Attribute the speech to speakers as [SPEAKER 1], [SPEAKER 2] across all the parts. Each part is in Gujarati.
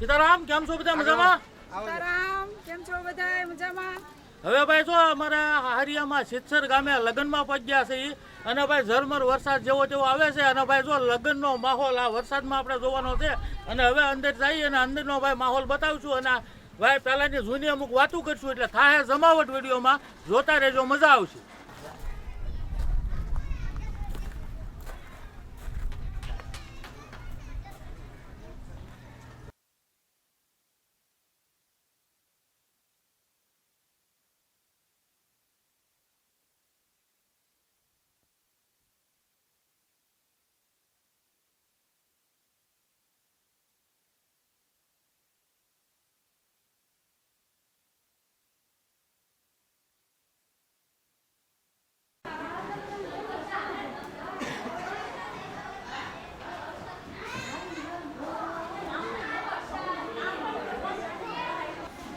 [SPEAKER 1] સીતારામ કેમ છો બધા મજામાં?
[SPEAKER 2] સીતારામ કેમ છો બધા મજામાં?
[SPEAKER 1] હવે ભાઈ જો અમારા હારિયામાં સિત્સર ગામે લગ્નમાં પહોંચ્યા છે ઈ. અને ભાઈ ઝરમર વરસાદ જેવો તેવો આવે છે અને ભાઈ જો લગ્નનો માહોલ આ વરસાદમાં આપણે જોવાનો છે અને હવે અંદર જઈએ અને અંદરનો ભાઈ માહોલ બતાવશું અને ભાઈ પહેલાંની જૂની અમુક વાતો કરશું એટલે થાય જમાવટ વિડીયોમાં જોતા રહેજો મજા આવશે.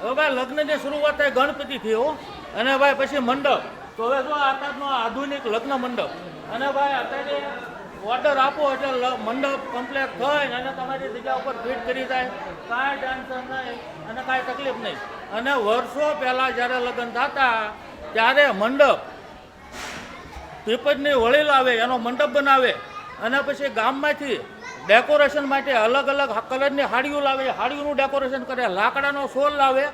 [SPEAKER 1] હવે ભાઈ લગ્નની શરૂઆત થાય ગણપતિથી, હો. અને ભાઈ પછી મંડપ. તો હવે જો અત્યારનો આધુનિક લગ્ન મંડપ. અને ભાઈ અત્યારે ઓર્ડર આપો એટલે મંડપ કમ્પ્લીટ થાય અને તમારી જગ્યા ઉપર ફિટ કરી જાય. કાંઈ ટેન્શન નહીં અને કાંઈ તકલીફ નહીં. અને વર્ષો પહેલાં જ્યારે લગ્ન થતા, ત્યારે મંડપ પીપજની વળી લાવે એનો મંડપ બનાવે. અને પછી ગામમાંથી ડેકોરેશન માટે અલગ અલગ કલરની હાડીઓ લાવે, હાડીઓનું ડેકોરેશન કરે, લાકડાનો સોલ લાવે,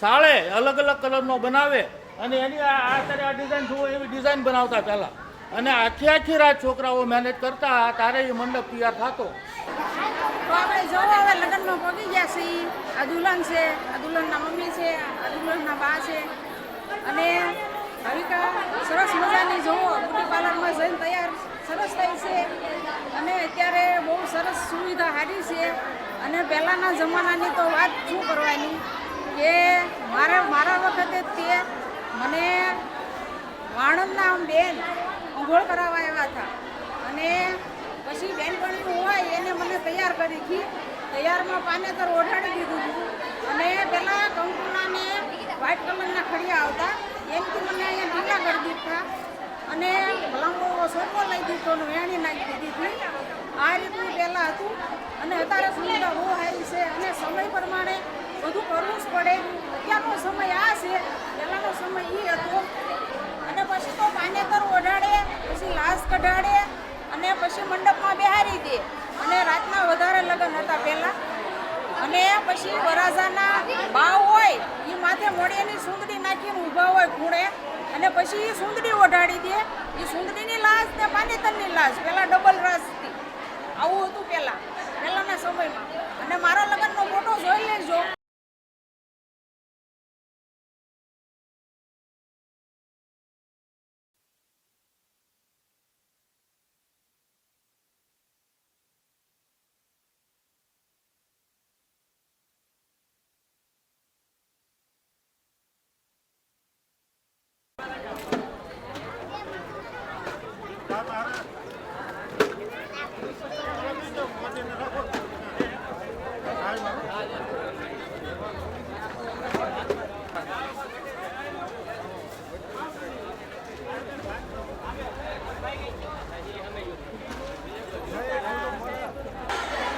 [SPEAKER 1] સાળે અલગ અલગ કલરનો બનાવે, અને એની આ અત્યારે આ ડિઝાઇન જુઓ, એવી ડિઝાઇન બનાવતા પહેલાં. અને આખી આખી રાત છોકરાઓ મહેનત કરતા તારે એ મંડપ તૈયાર થતો.
[SPEAKER 2] આપણે જોવો હવે લગ્નમાં પગી ગયા છીએ આ દુલ્હન છે, આ દુલ્હનના મમ્મી છે, આ દુલ્હનના બા છે. અને હવિકા સરસ મજાની જુઓ બ્યુટી પાર્લરમાં જઈને તૈયાર, સરસ થઈ છે. અને અત્યારે બહુ સરસ સુવિધા સારી છે. અને પહેલાંના જમાનાની તો વાત શું કરવાની કે મારે, મારા વખતે તે મને વાણંદના બેન અંઘોળ કરાવવા આવ્યા હતા. અને પછી બેનપણીનું હોય એને મને તૈયાર કરી હતી તૈયારમાં પાનેતર ઓઢાડી દીધું અને પહેલાં કંકુનાને વ્હાઇટ કલરના ખડિયા આવતા. એમથી મને અહીંયા નાના કરી દીધા. અને લાંબો સોપો લઈ દીધો ને વેણી નાખી દીધી. હતી આ રીતનું પહેલાં હતું. અને અત્યારે સુવિધા બહુ સારી છે અને સમય પ્રમાણે બધું કરવું જ પડે. અત્યારનો સમય આ છે, પહેલાંનો સમય એ હતો. અને પછી તો પાનેતર ઓઢાડે, પછી લાશ કઢાડે અને પછી મંડપમાં બેહારી દે. અને રાતના વધારે લગ્ન હતા પહેલાં. અને પછી વરાજાના બાવ હોય એ માથે મોડિયાની સુંદડી નાખીને ઊભા હોય ખૂણે, અને પછી એ સુંદડી ઓઢાડી દે. એ સુંદડીની લાશ ને પાનેતરની લાશ પહેલાં ડબલ રાસ હતી. આવું હતું પહેલાં પહેલાંના સમયમાં. અને મારા લગ્નનો ફોટો જોઈ લેજો.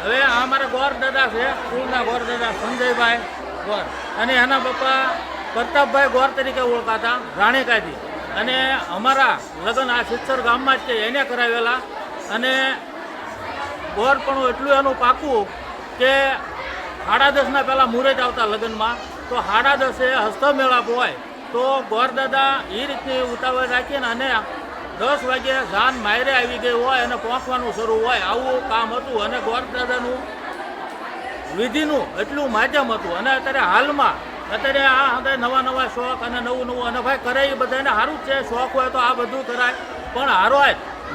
[SPEAKER 1] હવે આ અમારા ગોર દાદા છે, સ્કૂલના ગોર દાદા સંજયભાઈ ગોર. અને એના પપ્પા પ્રતાપભાઈ ગોર તરીકે ઓળખાતા રાણીકાથી અને અમારા લગ્ન આ સિત્સર ગામમાં જ છે એને કરાવેલા. અને ગોર પણ એટલું એનું પાકું કે સાડા દસના પહેલાં મુહૂર્ત આવતા લગ્નમાં. તો સાડા દસે હસ્તમેળાપ હોય, તો ગોર દાદા એ રીતની ઉતાવળ રાખીને અને દસ વાગે જાન માયરે આવી ગઈ હોય અને પહોંચવાનું શરૂ હોય, આવું કામ હતું અને ગોરદાદાનું વિધિનું એટલું માધ્યમ હતું. અને અત્યારે હાલમાં, અત્યારે આ હવે નવા નવા શોખ અને નવું નવું, અને ભાઈ કરે એ બધાને સારું જ છે, શોખ હોય તો આ બધું કરાય. પણ હારો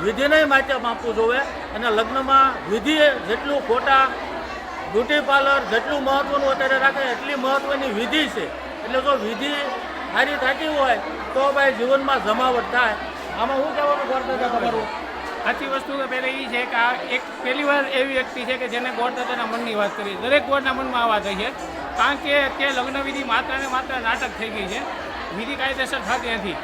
[SPEAKER 1] વિધિને માધ્યમ આપવું જોવે. અને લગ્નમાં વિધિ જેટલું ખોટા બ્યુટી પાર્લર જેટલું મહત્ત્વનું અત્યારે રાખે, એટલી મહત્ત્વની વિધિ છે. એટલે જો વિધિ સારી થતી હોય, તો ભાઈ જીવનમાં જમાવટ થાય. આમાં શું કહેવાનું ગોળદાદા તમારું
[SPEAKER 3] સાચી વસ્તુ કે પહેલાં એ છે કે આ એક પહેલી વાર એવી વ્યક્તિ છે કે જેને ગોળદાદાના મનની વાત કરી દરેક ગોળના મનમાં આ વાત છે. કારણ કે તે લગ્ન વિધિ માત્ર ને માત્ર નાટક થઈ ગઈ છે. વિધિ કાયદેસર થતી નથી.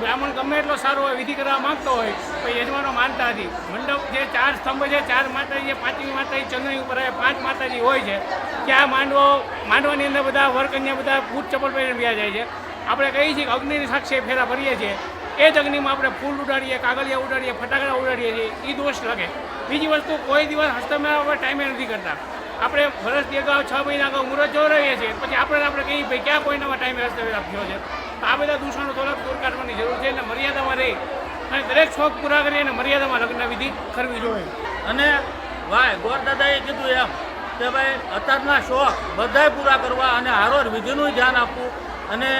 [SPEAKER 3] બ્રાહ્મણ ગમે એટલો સારો હોય, વિધિ કરવા માંગતો હોય તો યજમાનો માનતા નથી. મંડપ જે ચાર સ્તંભ છે, ચાર માતાજી પાંચમી માતાજી ચંદ્રની ઉપર પાંચ માતાજી હોય છે, ત્યાં માંડવો, માંડવાની અંદર બધા વરકન્યા બધા બૂટ ચપ્પલ પહેરીને વ્યા જાય છે. આપણે કહીએ છીએ કે અગ્નિની સાક્ષી ફેરા ભરીએ છીએ. એ જ અગ્નિમાં આપણે ફૂલ ઉડાડીએ, કાગળિયા ઉડાડીએ, ફટાકડા ઉડાડીએ છીએ. એ દોષ લાગે. બીજી વસ્તુ, કોઈ દિવસ હસ્તમેળ આપણે ટાઈમે નથી કરતા. આપણે વર્ષ અગાઉ છ મહિના અગાઉ મુહૂર્ત રહીએ છીએ, પછી આપણે આપણે કહીએ, ભાઈ, ક્યાં કોઈનામાં ટાઈમે હસ્તમેળ આપ્યો છે? તો આ બધા દૂષણો થોડાક દૂર કાઢવાની જરૂર છે અને મર્યાદામાં રહી. અને દરેક શોખ પૂરા કરી અને મર્યાદામાં લગ્ન વિધિ કરવી જોઈએ.
[SPEAKER 1] અને ભાઈ, ગોરદાદાએ કીધું એમ કે ભાઈ, અત્યારના શોખ બધાય પૂરા કરવા અને હારોર વિધિનું ધ્યાન આપવું અને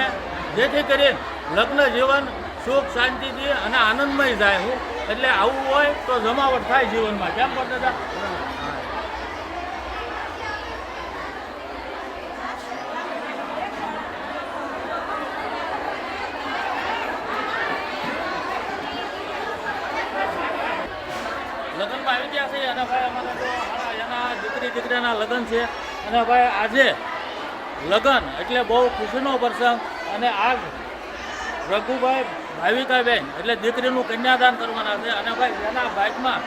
[SPEAKER 1] જેથી કરીને લગ્ન જીવન સુખ, શાંતિથી અને આનંદમય જાય હું. એટલે આવું હોય તો જમાવટ થાય જીવનમાં. કેમ દાદા લગ્નમાં આવી ગયા અને ભાઈ અમારે તો એના દીકરી, દીકરીના લગ્ન છે. અને ભાઈ આજે લગ્ન એટલે બહુ ખુશીનો પ્રસંગ. અને આજ રઘુભાઈ ભાવિકાબેન એટલે દીકરીનું કન્યાદાન કરવાના છે. અને ભાઈ એના ભાગમાં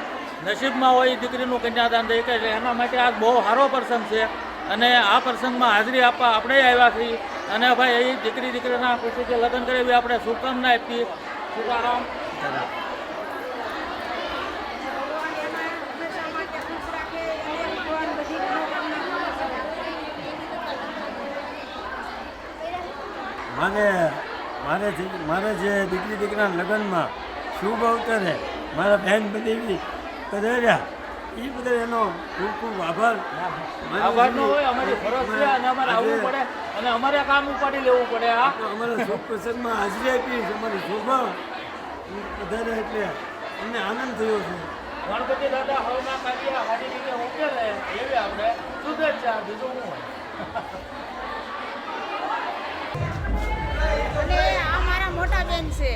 [SPEAKER 1] નસીબમાં હોય એ દીકરીનું કન્યાદાન થઈ કે એટલે એના માટે આ બહુ સારો પ્રસંગ છે. અને આ પ્રસંગમાં હાજરી આપવા આપણે આવ્યા છીએ. અને ભાઈ એ દીકરી દીકરીના ખુશીથી લગ્ન કરાવી આપણે શુભકામના આપીએ.
[SPEAKER 2] રાખે અને
[SPEAKER 4] મારે મારે જે દીકરી દીકરાના લગ્નમાં શુભ અવતરે મારા બહેન બધી પધાર્યા એ બધા એનો ખૂબ ખૂબ આભાર.
[SPEAKER 1] આભાર નો હોય અમારી ફરજ છે અને અમારે આવવું પડે અને અમારે કામ ઉપાડી લેવું પડે આ
[SPEAKER 4] અમારા શુભ પ્રસંગમાં હાજરી આપી અમારી શોભા. વધારે એટલે અમને આનંદ થયો છે.
[SPEAKER 1] ગણપતિ દાદા હવના કાર્ય સારી રીતે ઉકેલે એવી આપણે શુભેચ્છા બીજું શું
[SPEAKER 2] છે.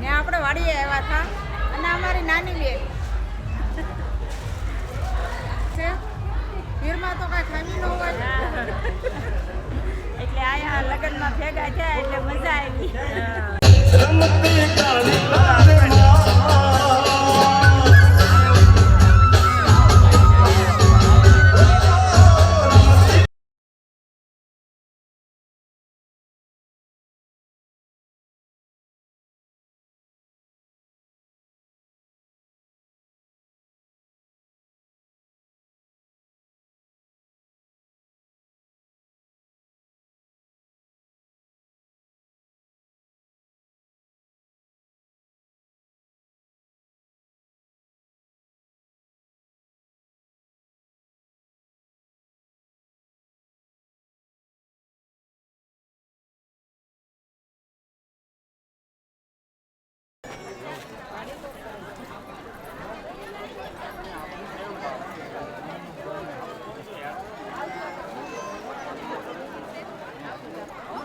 [SPEAKER 2] ને આપણે વાડીએ આવ્યા હતા. અને અમારી નાની બેન. છે? ભીડમાં તો કાંઈ ખામી ન હોય.
[SPEAKER 5] એટલે આયા લગ્નમાં ભેગા થયા એટલે મજા આવી.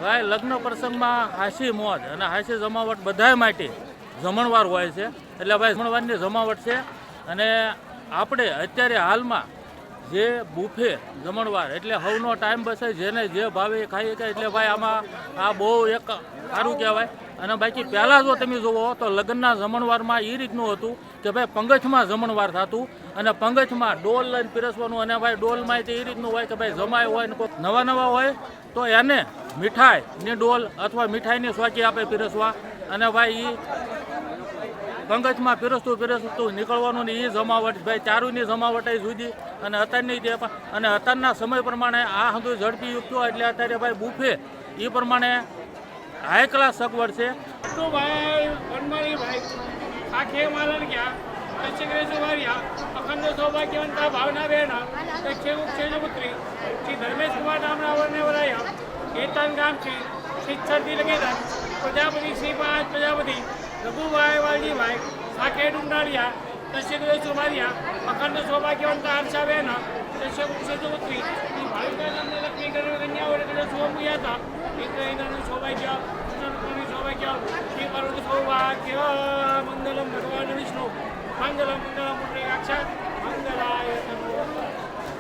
[SPEAKER 1] ભાઈ, લગ્ન પ્રસંગમાં હાસી મોજ અને હાસી જમાવટ બધાય માટે જમણવાર હોય છે. એટલે ભાઈ, જમણવારની જમાવટ છે. અને આપણે અત્યારે હાલમાં જે બુફે જમણવાર, એટલે હવનો ટાઈમ બસે, જેને જે ભાવે ખાઈ શકે એટલે ભાઈ આમાં આ બહુ એક સારું કહેવાય. અને બાકી પહેલાં જો તમે જુઓ તો લગ્નના જમણવારમાં એ રીતનું હતું કે ભાઈ પંગજમાં જમણવાર થતું અને પંગજમાં ડોલ લઈને પીરસવાનું અને ભાઈ ડોલમાં તે એ રીતનું હોય કે ભાઈ જમાય હોય ને કોઈક નવા નવા હોય, તો એને મીઠાઈની ડોલ અથવા મીઠાઈની સ્વાચી આપે પીરસવા. અને ભાઈ એ પંગજમાં પીરસતું પીરસતું નીકળવાનું ને એ જમાવટ, ભાઈ ચારુની જમાવટ એ જુદી અને અત્યારની તે અને અત્યારના સમય પ્રમાણે આ હંધુ ઝડપી થયો એટલે અત્યારે ભાઈ બુફે એ પ્રમાણે હાઈ ક્લાસ સગવડ છે.
[SPEAKER 3] તો ભાઈ વનમાળી ભાઈ આખે માલણ ગયા દક્ષિગ્રેશ વારિયા, અખંડ સૌભાગ્યવંતા ભાવના બેના દક્ષિણ ઉક્ષેજ પુત્રી શ્રી ધર્મેશ કુમાર નામના વરને વરાયા, કેતન ગામથી શિક્ષણથી લગેલા પ્રજાપતિ શ્રી પાંચ પ્રજાપતિ, રઘુભાઈ વાલજીભાઈ સાખે ડુંડાળિયા દક્ષિગ્રેશ વાર્યા అక్కడ సౌభాగ్యవంత హర్షావేన శశపుత్రి ఈ భావికాలంలో కన్యావరికడ శుభమూయాత ఇంద్రైంద్రుని సౌభాగ్య ఇంద్రుని సౌభాగ్య శ్రీ పరుడు సౌభాగ్య మంగళం భగవాన్ విష్ణు మంగళం మంగళం పుట్టే సాక్షాత్ మంగళాయ నమో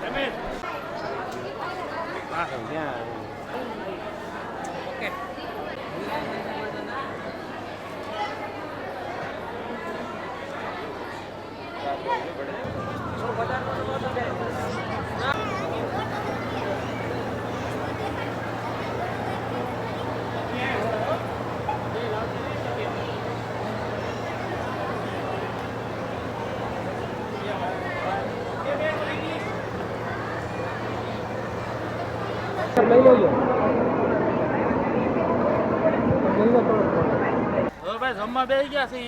[SPEAKER 3] రమేష్ ఓకే તમે
[SPEAKER 1] હવે ભાઈ જમવા બેસી ગયા છે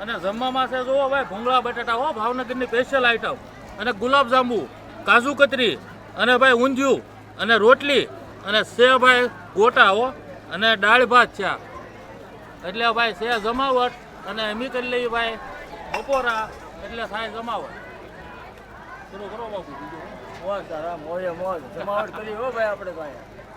[SPEAKER 1] અને જમવામાં છે, જુઓ ભાઈ, ભૂંગળા, બટાટા. હો, ભાવનગરની સ્પેશિયલ આઈટમ અને ગુલાબજાંબુ, કાજુ કતરી, અને ભાઈ ઊંધિયું, અને રોટલી, અને સે ભાઈ ગોટા, હો. અને દાળ ભાત છે એટલે ભાઈ સે જમાવટ, અને એમી કરી લઈએ ભાઈ બપોરા, એટલે થાય જમાવટ. શરૂ કરો બાપુ, બીજું.
[SPEAKER 4] મોજ તારા મોજે મોજ. જમાવટ કરી હો ભાઈ આપણે અહીંયા